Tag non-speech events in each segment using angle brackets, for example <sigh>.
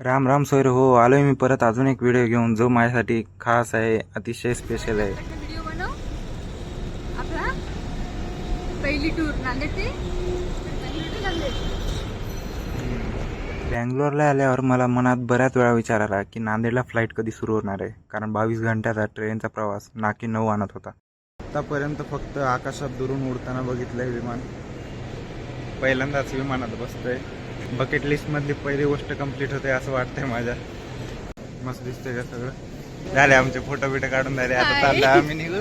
राम राम सोयर हो आलोय मी परत अजून एक व्हिडिओ घेऊन जो माझ्यासाठी खास आहे अतिशय स्पेशल आहे. व्हिडिओ बनव. आपला पहिली टूर नांदेड ते? नांदेड ते नांदेड. बँगलोरला आल्यावर मला मनात बऱ्याच वेळा विचार आला की नांदेडला फ्लाईट कधी सुरू होणार आहे. कारण बावीस घंट्याचा ट्रेनचा प्रवास नाकी नऊ आणत होता. आतापर्यंत फक्त आकाशात दुरून उडताना बघितलंय विमान. पहिल्यांदाच विमानात बसतोय. बकेट लिस्ट मधली पहिली गोष्ट कंप्लीट होते असं वाटतंय माझ्या. मस्त दिसतंय का सगळं? झाले आमचे फोटो बिटो काढून झाले. आता चाललं आम्ही निघून.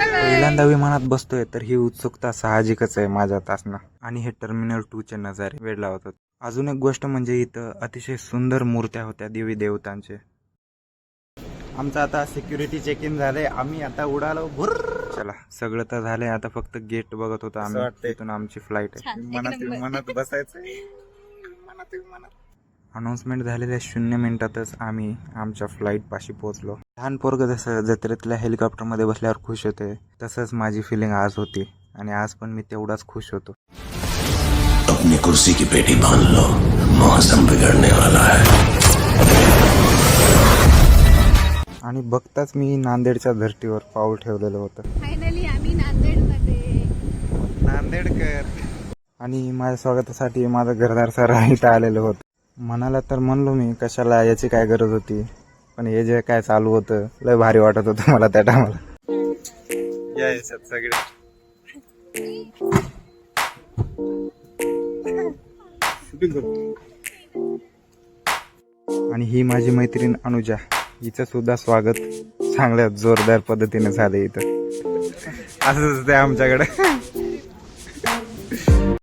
पहिल्यांदा विमानात बसतोय तर ही उत्सुकता साहजिकच आहे माझ्यात असणं आणि हे टर्मिनल टू चे नजारे वेळ लावत होते अजून एक गोष्ट म्हणजे इथं अतिशय सुंदर मूर्त्या होत्या देवी देवतांचे. आमचं आता सिक्युरिटी चेक इन झालंय. आम्ही आता उडालो. भुर चला सगळं तर झालंय. आता फक्त गेट बघत होतो आम्ही. तिथून आमची फ्लाईट आहे. नंबर. विमानात बसायचं विमानात विमानात अनाऊन्समेंट झालेल्या शून्य मिनिटातच आम्ही आमच्या फ्लाईट पाशी पोहोचलो. लहान पोरग जसं जत्रेतल्या हेलिकॉप्टरमध्ये बसल्यावर खुश होते तसंच माझी फिलिंग आज होती आणि आज पण मी तेवढाच खुश होतो. अपनी कुर्सी की पेटी बांध लो. मौसम बिगड़ने वाला है. आणि बघताच मी नांदेडच्या धर्तीवर पाऊल ठेवलेलं होतं. फायनली आम्ही नांदेडमध्ये नांदेडकर. आणि माझ्या स्वागतासाठी माझं घरदार सर <laughs> इथं आलेलं होतं. म्हणाला तर म्हणलो मी कशाला याची काय गरज होती? पण हे जे काय चालू होतं लय भारी वाटत होतं मला त्या टायमाला सगळे. आणि ही माझी मैत्रीण अनुजा. हिचं सुद्धा स्वागत चांगल्या जोरदार पद्धतीने झालं इथं. असंच असते आमच्याकडे.